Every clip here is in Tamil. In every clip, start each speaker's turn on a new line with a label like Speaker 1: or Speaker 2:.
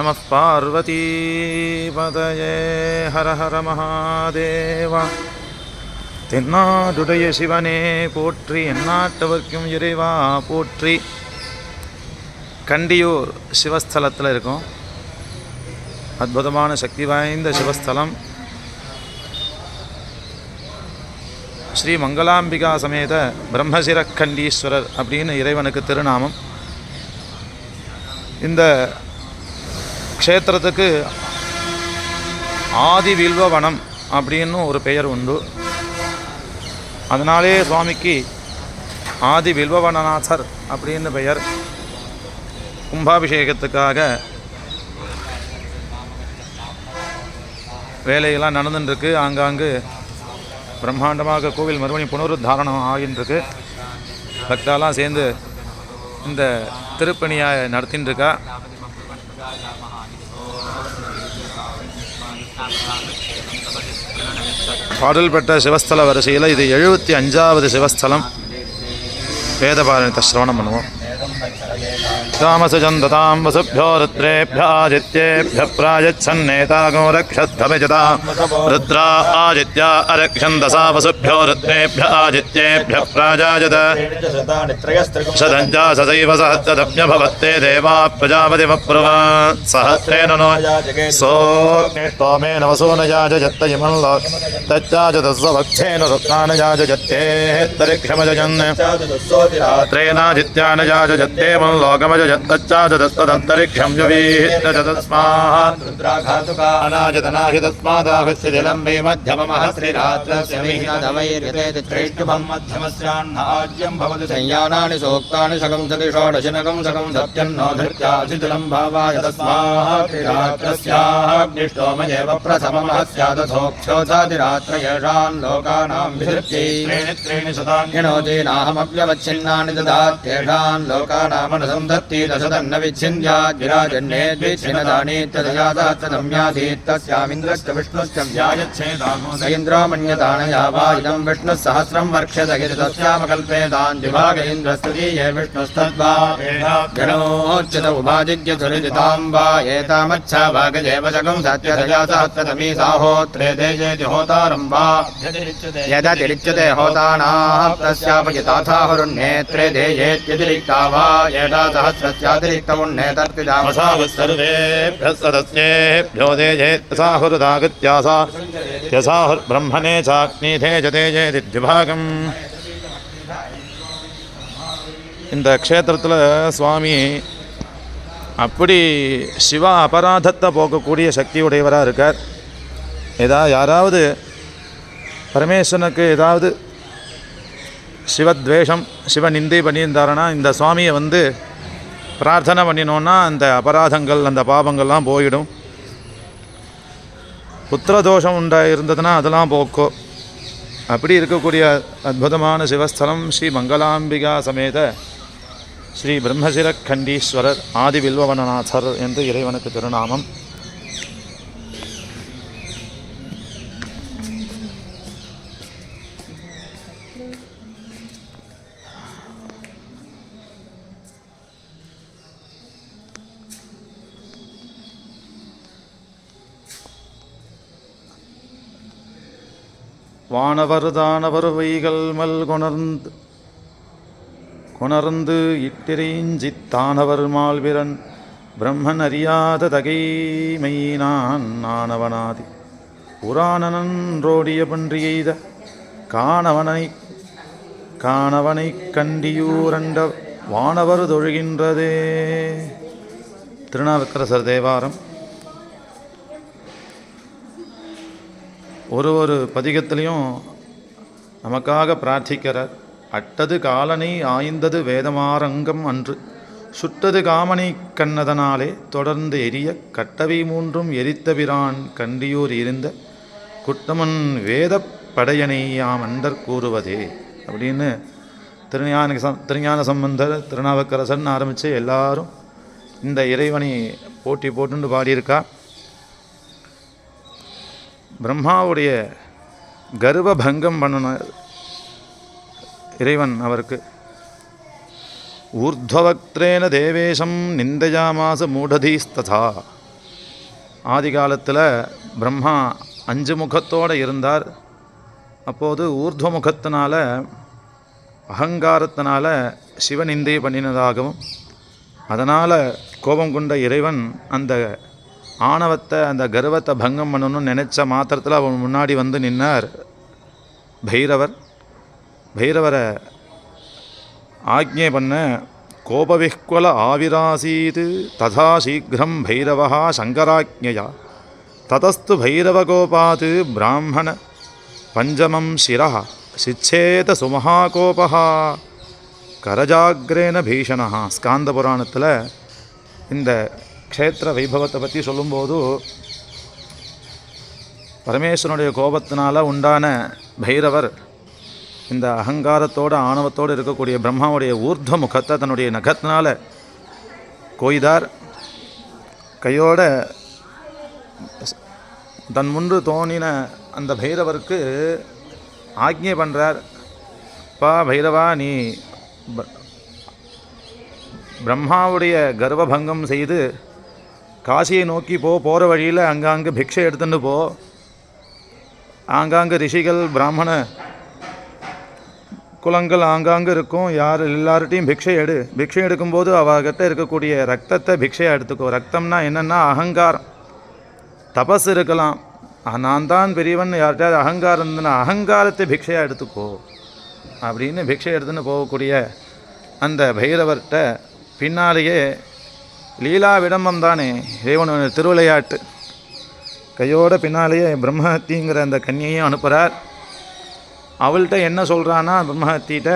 Speaker 1: நம பார்வதீபதயே ஹர ஹர மகாதேவா தென்னாடுடைய சிவனே போற்றி எந்நாட்டவர்க்கும் இறைவா போற்றி. கண்டியூர் சிவஸ்தலத்தில் இருக்கும். அற்புதமான சக்தி வாய்ந்த சிவஸ்தலம். ஸ்ரீ மங்களாம்பிகா சமேத பிரம்மசிரக்கண்டீஸ்வரர் அப்படின்னு இறைவனுக்கு திருநாமம். இந்த க்ஷேத்திரத்துக்கு ஆதி வில்வவனம் அப்படின்னு ஒரு பெயர் உண்டு. அதனாலே சுவாமிக்கு ஆதி வில்வவனநாதர் அப்படின்னு பெயர். கும்பாபிஷேகத்துக்காக வேலையெல்லாம் நடந்துட்டுருக்கு ஆங்காங்கு பிரம்மாண்டமாக கோவில் மறுபடி புனருத்தாரணம் ஆகின்றிருக்கு. பக்தாலாம் சேர்ந்து இந்த திருப்பணியை நடத்தின்னு இருக்கா பாடல் பெற்ற சிவஸ்தல வரிசையில் இது எழுபத்தி அஞ்சாவது சிவஸ்தலம். வேதபாரணத்தை சிரவணம் பண்ணுவோம். रामसजन्दतां वसुभ्यो रुद्रेभ्याजित्येभ्यः प्रायच्छन्नेतागो रक्षद्धभिजता रुद्रा आजित्या अरक्षन्दसा वसुभ्यो रुद्रेभ्य आजित्येभ्यः प्राजाजत शतञ्चा सदैव सहस्रदप्यभवत्ते देवा प्रजापतिमप्रवा सहस्रेण नो सोमेन वसो न याजयत्त इमं लो तच्चाजतस्वभक्षेन रुत्नान याजयत्तेः तरिक्षमजयन् रात्रेणाजित्यान याजयत्। त्रयेनादित्यान याजयत्ते मल्लोकमजयत्तच्चाजतस्तदन्तरिक्षं यवीहितस्मात् अनाजतनाहि तस्मादाहस्य जलं मे मध्यममः श्रीरात्रस्य
Speaker 2: श्रेष्ठमं मध्यमस्यान्नाज्यं भवति संयानानि सोक्तानि सकं सति षोडशनकं सकं सत्यन्नो धृत्याचितुलं भावाय तस्मात् रात्रस्याग्निष्टोमयेव प्रथममः स्यादथोक्षोधादिरात्र येषान् लोकानां विधृत्यै
Speaker 1: त्रीणि त्रीणि शतानि
Speaker 2: हिनोतीनाहमव्यवच्छिन्नानि ददात्येषान् नामनुसन्धत्तीदशतन्न विच्छिन्द्याद्विराजन्येद्विच्छिन्नदानीत्यदयादात्तदम्यासीत्तस्यामिन्द्रश्च विष्णुश्च व्यायच्छेदामोदयन्द्रामन्यदानया वा इदम् विष्णुः सहस्रम् वा एतामच्छा साहोत्रे होतारम् वा यदतिरिच्यते होतानाः तस्यापयिताथाहुरुन्नेत्रे देयेत्यतिरिक्ता वा एता सहस्रस्यातिरिक्तमुन्नेतर्पिदामसा
Speaker 1: मसावः सर्वेभ्यः सदस्येभ्यो देजेत्साहुरुदागत्यासा यसाहुर्ब्रह्मणे चाग्निधे जतेजेति द्विभागम् இந்த க்ஷேத்திரத்தில் சுவாமி அப்படி சிவா அபராதத்தை போக்கக்கூடிய சக்தி உடையவராக இருக்கார் ஏதா யாராவது பரமேஸ்வரனுக்கு ஏதாவது சிவத்வேஷம் சிவ நிந்தை பண்ணியிருந்தாருன்னா இந்த சுவாமியை வந்து பிரார்த்தனை பண்ணினோன்னா அந்த அபராதங்கள் அந்த பாபங்கள்லாம் போயிடும். புத்திரதோஷம் உண்டா இருந்ததுன்னா அதெல்லாம் போக்கும் அப்படி இருக்கக்கூடிய அற்புதமான சிவஸ்தலம் ஸ்ரீ மங்களாம்பிகா சமேத ஸ்ரீ பிரம்மசிரக்கண்டீஸ்வரர் ஆதி வில்வவனநாதர் என்று இறைவனுக்கு திருநாமம். வானவர்தானவர் வைகள் மல் கொணர்ந்து கொணர்ந்து இட்டிரைஞ்சித்தானவர் மால்விரன் பிரம்மன் அறியாத தகைமை நான் ஆனவனாதி. புராணனன்றோடிய பன்றியெய்த காணவனை காணவனை கண்டியூரண்ட வானவர் தொழுகின்றதே. திருநாவுக்கரசர் தேவாரம். ஒரு ஒரு பதிகத்திலையும் நமக்காக பிரார்த்திக்கிறார். அட்டது காலனை ஆய்ந்தது வேதமாரங்கம் அன்று. சுட்டது காமனை கண்ணதனாலே தொடர்ந்து எரிய கட்டவை மூன்றும் எரித்தபிரான் கண்டியூர் இருந்த குட்டமன் வேத படையனை யாம் அண்டர் கூறுவதே. அப்படின்னு திருஞான சம் திருஞான சம்பந்தர் திருநாவுக்கரசன் ஆரம்பித்து எல்லாரும் இந்த இறைவனை போட்டி போட்டுண்டு பாடியிருக்கா. பிரம்மாவுடைய கர்வபங்கம் பண்ணினார் இறைவன் அவருக்கு. ஊர்ಧ್ವவக்திரேன தேவேஷம் நிந்தயாமாச மூடதீஸ்ததா. ஆதி காலத்தில் பிரம்மா அஞ்சு முகத்தோடு இருந்தார். அப்போது ஊர்துவ முகத்தினால அகங்காரத்தினால சிவநிந்தை பண்ணினதாகவும் அதனால் கோபம் கொண்ட இறைவன் அந்த ஆணவத்தை அந்த கர்வத்தை பங்கம் பண்ணணும்னு நினச்ச மாத்திரத்தில் அவன் முன்னாடி வந்து நின்னார். பைரவர் பைரவரை ஆக்ஞை பண்ண கோபவிஹ்வல ஆவிராசீத் ததா சீக்கிரம் பைரவா சங்கராஜ்ஞயா ததஸ்து பைரவகோபாத் பிராமண பஞ்சமம் சிரா சிச்சேத சுமஹாகோபா கரஜாகிரேன பீஷணா ஸ்காந்த புராணத்தில் இந்த க்ஷேத்திர வைபவத்தை பற்றி சொல்லும்போது பரமேஸ்வரனுடைய கோபத்தினால் உண்டான பைரவர் இந்த அகங்காரத்தோட ஆணவத்தோடு இருக்கக்கூடிய பிரம்மாவுடைய ஊர்த முகத்தை தன்னுடைய நகத்தினால் கொய்தார். கையோட தன் முன்று தோணின அந்த பைரவருக்கு ஆக்ஞை பண்ணுறார் பா பைரவா நீ ப- பிரம்மாவுடைய கர்வபங்கம் செய்து காசியை நோக்கி போ போகிற வழியில் அங்கங்கே பிக்ஷை எடுத்துட்டு போ. ஆங்காங்கே ரிஷிகள் பிராமண குலங்கள் ஆங்காங்கே இருக்கும். யார் எல்லார்ட்டையும் பிக்ஷை எடு. பிக்ஷை எடுக்கும்போது அவகிட்ட இருக்கக்கூடிய ரத்தத்தை பிக்ஷையாக எடுத்துக்கோ. ரத்தம்னா என்னென்னா அகங்காரம். தபஸ் இருக்கலாம். நான் தான் பெரியவன். யார்கிட்டயாவது அகங்காரம் இருந்ததுன்னா அகங்காரத்தை பிக்ஷையாக எடுத்துக்கோ. அப்படின்னு பிக்ஷை எடுத்துன்னு போகக்கூடிய அந்த பைரவர்கிட்ட பின்னாலேயே லீலா விடம்பம் தானே? இறைவன் திருவிளையாட்டு. கையோட பின்னாலேயே பிரம்மஹத்திங்கிற அந்த கன்னியையும் அனுப்புகிறார் அவள்கிட்ட என்ன சொல்கிறான்னா பிரம்மஹத்திகிட்ட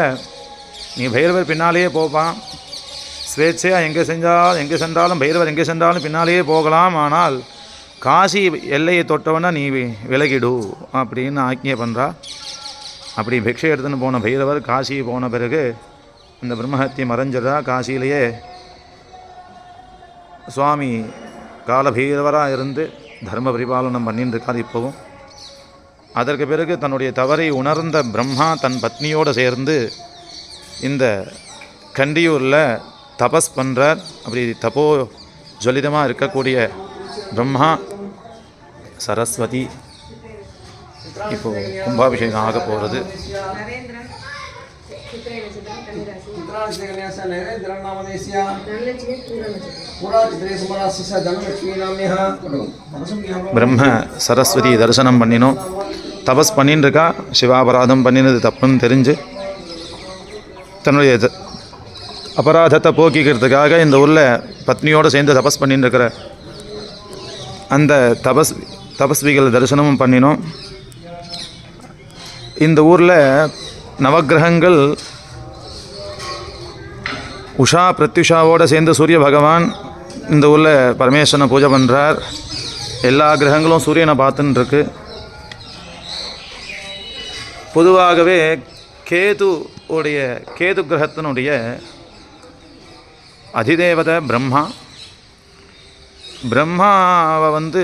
Speaker 1: நீ பைரவர் பின்னாலேயே போப்பான். ஸ்வேച്ഛையாக எங்கே செஞ்சாலும் எங்கே சென்றாலும் பைரவர் எங்கே சென்றாலும் பின்னாலேயே போகலாம். ஆனால் காசி எல்லையை தொட்டவனா நீ விலகிடு அப்படின்னு ஆக்ஞை பண்ணுறா அப்படி பிக்ஷை எடுத்துன்னு போன பைரவர் காசி போன பிறகு அந்த பிரம்மஹத்தி மறைஞ்சிடா காசியிலேயே சுவாமி காலபீரவராக இருந்து தர்ம பரிபாலனம் பண்ணிட்டு இருக்கார் இப்போவும். அதற்கு பிறகு தன்னுடைய தவறை உணர்ந்த பிரம்மா தன் பத்னியோடு சேர்ந்து இந்த கண்டியூரில் தபஸ் பண்ணுறார் அப்படி தபோ ஜலிதமாக இருக்கக்கூடிய பிரம்மா சரஸ்வதி இப்போது கும்பாபிஷேகம் ஆக போகிறது பிரம்ம சரஸ்வதி தரிசனம் பண்ணினோம். தபஸ் பண்ணின்னு இருக்கா சிவாபராதம் பண்ணினது தப்புன்னு தெரிஞ்சு தன்னுடைய த- அபராதத்தை போக்கிக்கிறதுக்காக இந்த ஊரில் பத்னியோடு சேர்ந்து தபஸ் பண்ணின்னு இருக்கிற அந்த தபஸ் தபஸ்விகள் தரிசனமும் பண்ணினோம். இந்த ஊரில் நவக்கிரகங்கள் உஷா பிரத்யுஷாவோடு சேர்ந்து சூரிய பகவான் இந்த ஊரில் பரமேஸ்வரனை பூஜை பண்ணுறார் எல்லா கிரகங்களும் சூரியனை பார்த்துன்னு இருக்கு பொதுவாகவே கேது உடைய கேது கிரகத்தினுடைய அதிதேவதை பிரம்மா. பிரம்மாவை வந்து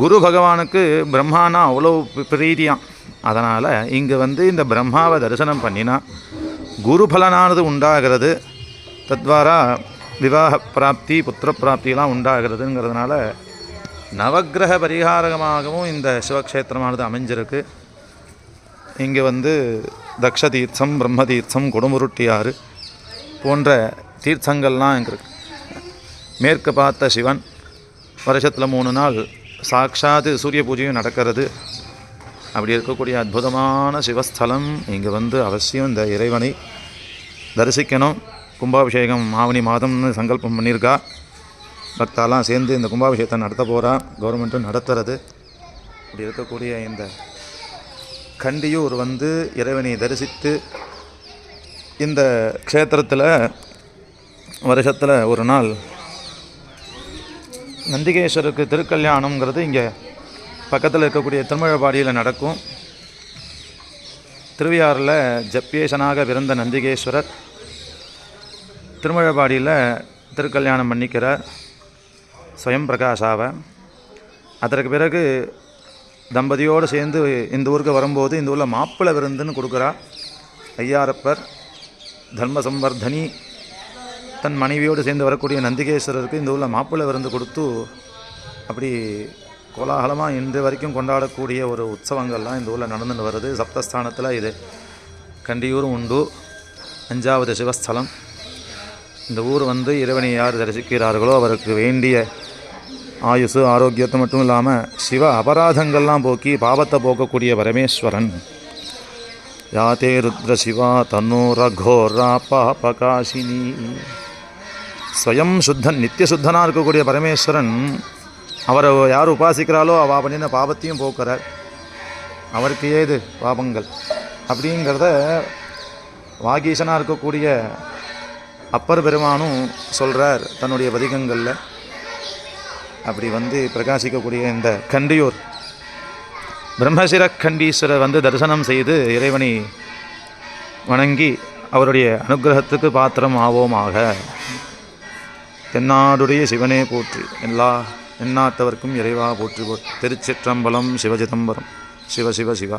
Speaker 1: குரு பகவானுக்கு பிரம்மானா அவ்வளோ பிரீதியாம். அதனால் இங்கே வந்து இந்த பிரம்மாவை தரிசனம் பண்ணினா குரு பலனானது உண்டாகிறது. தத்வாரா விவாக பிராப்தி புத்திர பிராப்தியெல்லாம் உண்டாகிறதுங்கிறதுனால நவக்கிரக பரிகாரமாகவும் இந்த சிவக்ஷேத்திரமானது அமைஞ்சிருக்கு. இங்கே வந்து தக்ஷ தீர்த்தம் பிரம்ம தீர்த்தம் கொடுமுருட்டியாறு போன்ற தீர்த்தங்கள்லாம் இங்கே இருக்கு. மேற்கு பார்த்த சிவன் வருஷத்தில் மூணு நாள் சாக்ஷாத் சூரிய பூஜையும் நடக்கிறது. அப்படி இருக்கக்கூடிய அற்புதமான சிவஸ்தலம். இங்கே வந்து அவசியம் இந்த இறைவனை தரிசிக்கணும். கும்பாபிஷேகம் ஆவணி மாதம்னு சங்கல்பம் பண்ணியிருக்கா. பக்தாலாம் சேர்ந்து இந்த கும்பாபிஷேகத்தை நடத்த போகிறா கவர்மெண்ட்டும் நடத்துறது. இப்படி இருக்கக்கூடிய இந்த கண்டியூர் வந்து இறைவனை தரிசித்து இந்த க்ஷேத்திரத்தில் வருஷத்தில் ஒரு நாள் நந்திகேஸ்வருக்கு திருக்கல்யாணங்கிறது இங்கே பக்கத்தில் இருக்கக்கூடிய திருமழபாடியில் நடக்கும். திருவையாறில் ஜப்பியேசனாக பிறந்த நந்திகேஸ்வரர் திருமழபாடியில் திருக்கல்யாணம் பண்ணிக்கிறார். ஸ்வயம் பிரகாஷாவை. அதற்கு பிறகு தம்பதியோடு சேர்ந்து இந்த ஊருக்கு வரும்போது இந்த ஊரில் மாப்பிள்ளை விருந்துன்னு கொடுக்குறா. ஐயாரப்பர் தர்மசம்வர்தனி தன் மனைவியோடு சேர்ந்து வரக்கூடிய நந்திகேஸ்வரருக்கு இந்த ஊரில் மாப்பிள்ளை விருந்து கொடுத்து அப்படி கோலாகலமாக இன்று வரைக்கும் கொண்டாடக்கூடிய ஒரு உற்சவங்கள்லாம் இந்த ஊரில் நடந்துட்டு வருது. சப்தஸ்தானத்தில் இது கண்டியூரும் உண்டு அஞ்சாவது சிவஸ்தலம். இந்த ஊர் வந்து இறைவனை யார் தரிசிக்கிறார்களோ அவருக்கு வேண்டிய ஆயுசு ஆரோக்கியத்தை மட்டும் இல்லாமல் சிவ அபராதங்கள்லாம் போக்கி பாவத்தை போக்கக்கூடிய பரமேஸ்வரன். யாத்தே ருத்ர சிவா தன்னோ ரகோரா பாபகாஷினி ஸ்வயம் சுத்தன் நித்திய சுத்தனாக இருக்கக்கூடிய பரமேஸ்வரன். அவரை யார் உபாசிக்கிறாளோ அவள் பண்ணின பாவத்தையும் போக்குறார் அவருக்கு ஏது பாபங்கள். அப்படிங்கிறத வாகீசனாக இருக்கக்கூடிய அப்பர் பெருமானும் சொல்கிறார் தன்னுடைய பதிகங்களில் அப்படி வந்து பிரகாசிக்கக்கூடிய இந்த கண்டியூர். பிரம்மசிர கண்டீஸ்வரர் வந்து தரிசனம் செய்து இறைவனை வணங்கி அவருடைய அனுகிரகத்துக்கு பாத்திரம் ஆவோமாக தென்னாடுடைய சிவனே போற்றி. எல்லா எண்ணாத்தவர்க்கும் இறைவா போற்றுவோர். திருச்சிற்றம்பலம் சிவசிதம்பரம். சிவ சிவ சிவா.